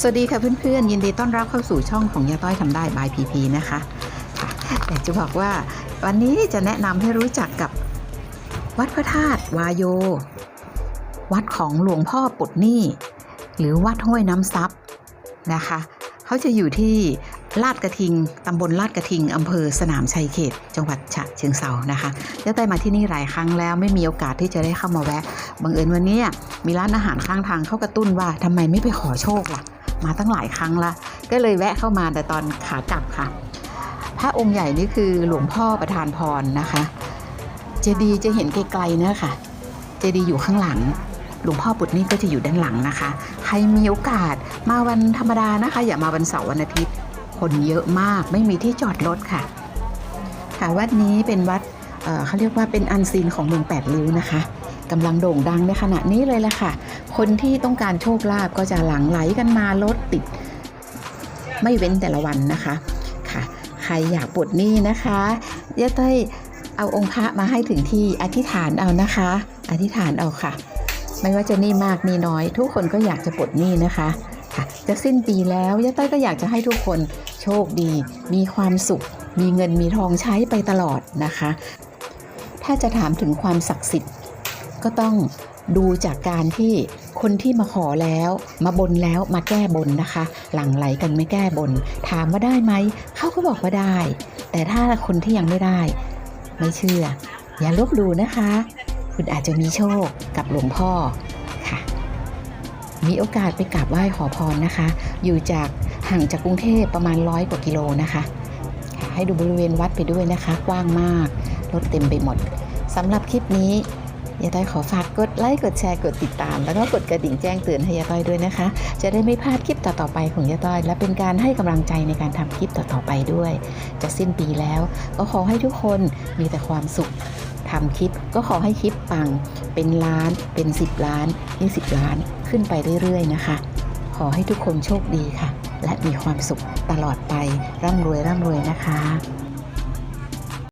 สวัสดีค่ะเพื่อนๆ ยินดีต้อนรับเข้าสู่ช่องของยาต้อยทำได้บายพีพีนะคะแต่จะบอกว่าวันนี้จะแนะนำให้รู้จักกับวัดพระธาตุวายโย วัดของหลวงพ่อปุดนี่ หรือวัดห้วยน้ำซับนะคะเขาจะอยู่ที่ลาดกระทิง ตำบลลาดกระทิง อำเภอสนามชัยเขต จังหวัดฉะเชิงเซานะคะยาต้มาที่นี่หลายครั้งแล้วไม่มีโอกาสที่จะได้เข้ามาแวะ บังเอิญวันนี้มีร้านอาหารข้างทางเขากระตุ้นว่าทำไมไม่ไปขอโชคล่ะ มาตั้งหลายครั้งละก็เลยแวะเข้ามาแต่ตอนขากลับค่ะ พระองค์ใหญ่นี่คือหลวงพ่อประธานพรนะคะ เจดีจะเห็นไกลๆนะคะเจดีอยู่ข้างหลังหลวงพ่อปุดนี่ก็จะอยู่ด้านหลังนะคะ ใครมีโอกาสมาวันธรรมดานะคะ อย่ามาวันเสาร์วันอาทิตย์ คนเยอะมากไม่มีที่จอดรถค่ะ ค่ะวัดนี้เป็นวัด เขาเรียกว่าเป็นอันซีนของเมืองแปดริ้วนะคะกำลังโด่งดังในขณะนี้เลยแหละค่ะ คนที่ต้องการโชคลาภก็จะหลั่งไหลกันมารถติด ไม่เว้นแต่ละวันนะคะค่ะ ใครอยากปลดหนี้นะคะย่าเต้ยเอาองค์พระมาให้ถึงที่อธิษฐานเอานะคะ อธิษฐานเอาค่ะ ไม่ว่าจะหนี้มากหนี้น้อย ทุกคนก็อยากจะปลดหนี้นะคะค่ะจะสิ้นปีแล้วย่าเต้ยก็อยากจะให้ทุกคนโชคดี มีความสุข มีเงินมีทองใช้ไปตลอดนะคะ ถ้าจะถามถึงความศักดิ์สิทธิ์ ก็ต้องดูจากการที่คนที่มาขอแล้วมาบนแล้วมาแก้บนนะคะ หลังไหลกันไม่แก้บน ถามว่าได้ไหมเขาก็บอกว่าได้ แต่ถ้าคนที่ยังไม่ได้ ไม่เชื่อ อย่าลบดูนะคะ คุณอาจจะมีโชคกับหลวงพ่อค่ะ มีโอกาสไปกราบไหว้ขอพรนะคะ อยู่จากห่างจากกรุงเทพประมาณร้อยกว่ากิโลนะคะ ให้ดูบริเวณวัดไปด้วยนะคะ กว้างมาก รถเต็มไปหมดสำหรับคลิปนี้ยาต้อยขอฝากกดไลค์กดแชร์กดติดตาม แล้วก็กดกระดิ่งแจ้งเตือนให้ยาต้อยด้วยนะคะ จะได้ไม่พลาดคลิปต่อๆไปของยาต้อย และเป็นการให้กำลังใจในการทำคลิปต่อๆไปด้วย จะสิ้นปีแล้ว ก็ขอให้ทุกคนมีแต่ความสุขทำคลิปก็ขอให้คลิปปัง เป็นล้านเป็น 10 ล้าน 20 ล้านขึ้นไปเรื่อยๆนะคะ ขอให้ทุกคนโชคดีค่ะ และมีความสุขตลอดไปร่ำรวยร่ำรวยนะคะ